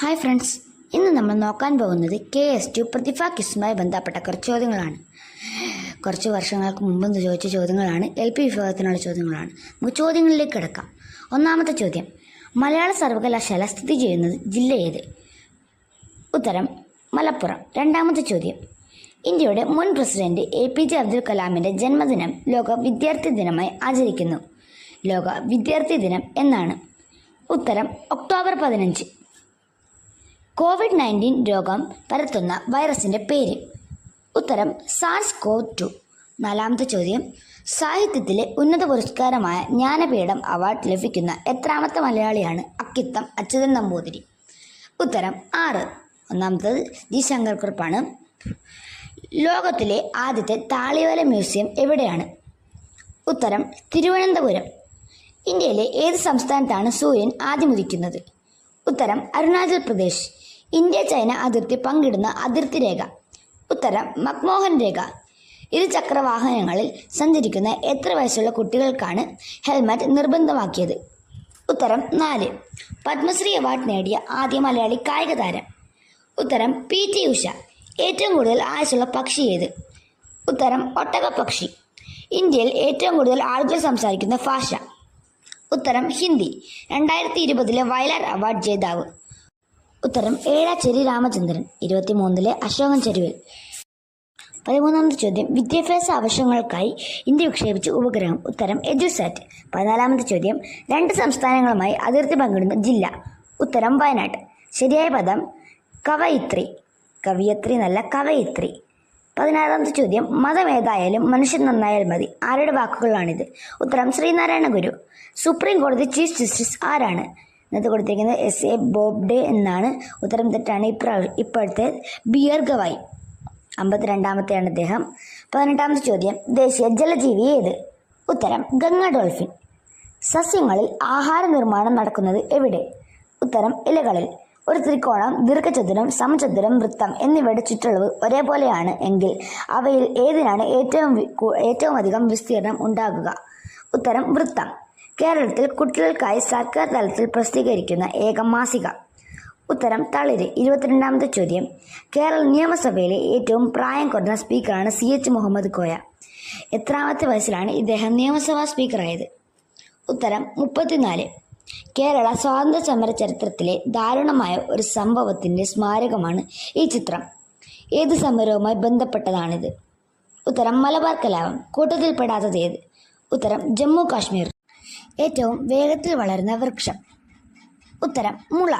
Hi friends ഇന്ന് നമ്മൾ നോക്കാൻ പോകുന്നത് കെ എസ് ടു പ്രതിഭ കിസുമായി ബന്ധപ്പെട്ട കുറച്ച് ചോദ്യങ്ങളാണ്. കുറച്ച് വർഷങ്ങൾക്ക് മുമ്പ് ചോദിച്ച ചോദ്യങ്ങളാണ്. എൽ പി വിഭാഗത്തിനുള്ള ചോദ്യങ്ങളാണ്. നമുക്ക് ചോദ്യങ്ങളിലേക്ക് കിടക്കാം. ഒന്നാമത്തെ ചോദ്യം. മലയാള സർവകലാശാല സ്ഥിതി ചെയ്യുന്നത് ജില്ല ഏത്? ഉത്തരം മലപ്പുറം. രണ്ടാമത്തെ ചോദ്യം. ഇന്ത്യയുടെ മുൻ president A P J Abdul കലാമിന്റെ ജന്മദിനം ലോക വിദ്യാർത്ഥി ദിനമായി ആചരിക്കുന്നു. ലോക വിദ്യാർത്ഥി ദിനം എന്നാണ്. ഉത്തരം ഒക്ടോബർ പതിനഞ്ച്. കോവിഡ് നയന്റീൻ രോഗം പരത്തുന്ന വൈറസിന്റെ പേര്. ഉത്തരം സാർസ് കോവ് ടു. നാലാമത്തെ ചോദ്യം സാഹിത്യത്തിലെ ഉന്നത പുരസ്കാരമായ ജ്ഞാനപീഠം അവാർഡ് ലഭിക്കുന്ന എത്രാമത്തെ മലയാളിയാണ് അക്കിത്തം അച്യുതൻ നമ്പൂതിരി ഉത്തരം ആറ്. ഒന്നാമത്തത് ജി ശങ്കർക്കുറിപ്പാണ് ലോകത്തിലെ ആദ്യത്തെ താളിയോല മ്യൂസിയം എവിടെയാണ്? ഉത്തരം തിരുവനന്തപുരം. ഇന്ത്യയിലെ ഏത് സംസ്ഥാനത്താണ് സൂര്യൻ ആദ്യം ഉദിക്കുന്നത്? ഉത്തരം അരുണാചൽ പ്രദേശ്. ഇന്ത്യ ചൈന അതിർത്തി പങ്കിടുന്ന അതിർത്തി രേഖ. ഉത്തരം മക്മോഹൻ രേഖ. ഇരുചക്ര വാഹനങ്ങളിൽ സഞ്ചരിക്കുന്ന എത്ര വയസ്സുള്ള കുട്ടികൾക്കാണ് ഹെൽമറ്റ് നിർബന്ധമാക്കിയത്? ഉത്തരം നാല്. പത്മശ്രീ അവാർഡ് നേടിയ ആദ്യ മലയാളി കായിക താരം. ഉത്തരം പി ടി ഉഷ. ഏറ്റവും കൂടുതൽ ആയുസുള്ള പക്ഷി ഏത്? ഉത്തരം ഒട്ടകപ്പക്ഷി. ഇന്ത്യയിൽ ഏറ്റവും കൂടുതൽ ആളുകൾ സംസാരിക്കുന്ന ഭാഷ. ഉത്തരം ഹിന്ദി. രണ്ടായിരത്തി ഇരുപതിലെ വയലാർ അവാർഡ് ജേതാവ്. ഉത്തരം ഏഴാച്ചേരി രാമചന്ദ്രൻ ഇരുപത്തിമൂന്നിലെ അശോകൻ ചെരുവിൽ. പതിമൂന്നാമത്തെ ചോദ്യം വിദ്യാഭ്യാസ ആവശ്യങ്ങൾക്കായി ഇന്ത്യ വിക്ഷേപിച്ച ഉപഗ്രഹം. ഉത്തരം എജുസാറ്റ് പതിനാലാമത്തെ ചോദ്യം രണ്ട് സംസ്ഥാനങ്ങളുമായി അതിർത്തി പങ്കിടുന്ന ജില്ല. ഉത്തരം വയനാട്. ശരിയായ പദം കവയിത്രി. കവിയത്രി എന്നല്ല കവയിത്രി. പതിനാറാമത്തെ ചോദ്യം മതം ഏതായാലും മനുഷ്യൻ നന്നായാൽ മതി. ആരുടെ വാക്കുകളാണിത്? ഉത്തരം ശ്രീനാരായണ ഗുരു. സുപ്രീം കോടതി ചീഫ് ജസ്റ്റിസ് ആരാണ്? ഇന്നത്തെ കൊടുത്തിരിക്കുന്നത് എസ് എ ബോബ്ഡെ എന്നാണ്. ഉത്തരം തെറ്റാണ്. ഇപ്രാ ഇപ്പോഴത്തെ ബിയർ ഗവായി അമ്പത്തിരണ്ടാമത്തെയാണ് അദ്ദേഹം. പതിനെട്ടാമത്തെ ചോദ്യം. ദേശീയ ജലജീവി ഏത്? ഉത്തരം ഗംഗ ഡോൾഫിൻ. സസ്യങ്ങളിൽ ആഹാര നിർമ്മാണം നടക്കുന്നത് എവിടെ? ഉത്തരം ഇലകളിൽ. ഒരു ത്രികോണം ദീർഘചതുരം സമചതുരം വൃത്തം എന്നിവയുടെ ചുറ്റളവ് ഒരേപോലെയാണ് എങ്കിൽ അവയിൽ ഏതിനാണ് ഏറ്റവും ഏറ്റവും അധികം വിസ്തീർണം ഉണ്ടാകുക? ഉത്തരം വൃത്തം. കേരളത്തിൽ കുട്ടികൾക്കായി സർക്കാർ തലത്തിൽ പ്രസിദ്ധീകരിക്കുന്ന ഏക മാസിക. ഉത്തരം തളിര്. ഇരുപത്തിരണ്ടാമത്തെ ചോദ്യം. കേരള നിയമസഭയിലെ ഏറ്റവും പ്രായം കുറഞ്ഞ സ്പീക്കറാണ് സി എച്ച് മുഹമ്മദ് കോയ. എത്രാമത്തെ വയസ്സിലാണ് ഇദ്ദേഹം നിയമസഭാ സ്പീക്കറായത്? ഉത്തരം മുപ്പത്തിനാല്. കേരള സ്വാതന്ത്ര്യ സമര ചരിത്രത്തിലെ ദാരുണമായ ഒരു സംഭവത്തിന്റെ സ്മാരകമാണ് ഈ ചിത്രം. ഏത് സമരവുമായി ബന്ധപ്പെട്ടതാണിത്? ഉത്തരം മലബാർ കലാപം. കൂട്ടത്തിൽപ്പെടാത്തത് ഏത്? ഉത്തരം ജമ്മു കാശ്മീർ. ഏറ്റവും വേഗത്തിൽ വളരുന്ന വൃക്ഷം. ഉത്തരം മുള.